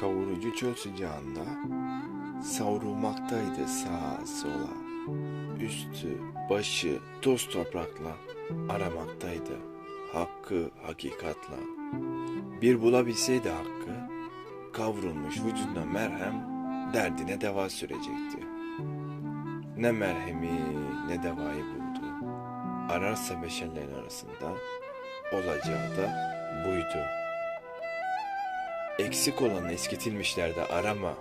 kavurucu çöl sıcağında savrulmaktaydı sağa sola. Üstü, başı toz toprakla aramaktaydı. Hakkı hakikatla. Bir bulabilseydi hakkı, kavrulmuş vücuduna merhem derdine deva sürecekti. Ne merhemi ne devayı buldu. Ararsa beşerlerin arasında olacağı da buydu. Eksik olan eskitilmişlerde arama.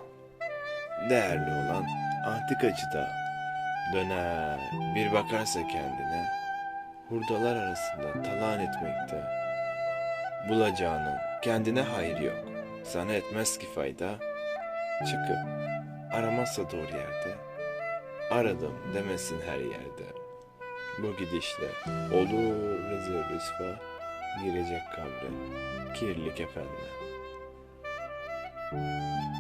Değerli olan antikacıda döner bir bakarsa kendine hurdalar arasında talan etmekte. Bulacağının kendine hayır yok. Sana etmez ki fayda. Çıkıp aramazsa doğru yerde. Aradım demesin her yerde. Bu gidişle olur rezil rüsva girecek kabre. Kirli kefenle.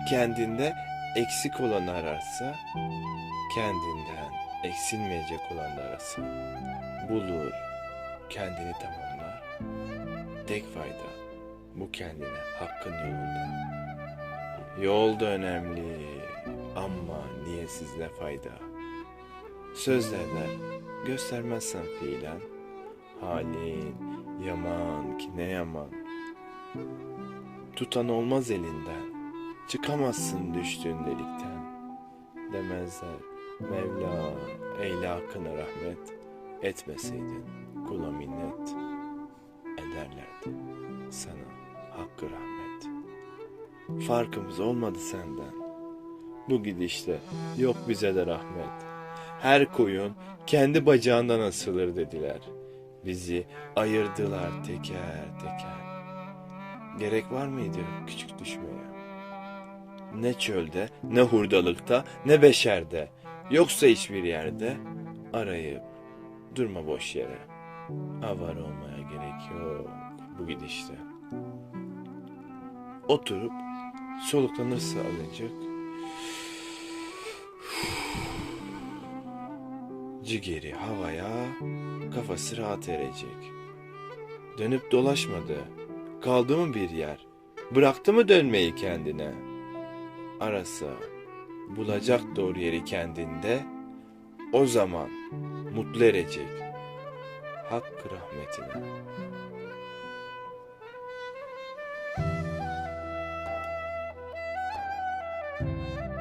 Kendinde eksik olanı ararsa, kendinden eksilmeyecek olanı ararsa, bulur, kendini tamamlar. Tek fayda bu kendine hakkın yolunda. Yol da önemli ama niyetsiz ne fayda. Sözlerden göstermezsen fiilen, halin yaman ki ne yaman. Tutan olmaz elinden, çıkamazsın düştüğün delikten. Demezler Mevla eyle hakkına rahmet, etmeseydin kula minnet. Ederlerdi sana hakkı rahmet. Farkımız olmadı senden. Bu gidişte yok bize de rahmet. Her koyun kendi bacağından asılır dediler. Bizi ayırdılar teker teker. Gerek var mıydı küçük düşmeye? Ne çölde, ne hurdalıkta, ne beşerde. Yoksa hiçbir yerde arayıp durma boş yere. Avar olmaya gerek yok bu gidişte. Oturup soluklanırsa alacak. Cigeri havaya, kafası rahat erecek. Dönüp dolaşmadı. Kaldı mı bir yer? Bıraktı mı dönmeyi kendine? arasa bulacak doğru yeri kendinde o zaman mutlu erecek hakkı rahmetine. Müzik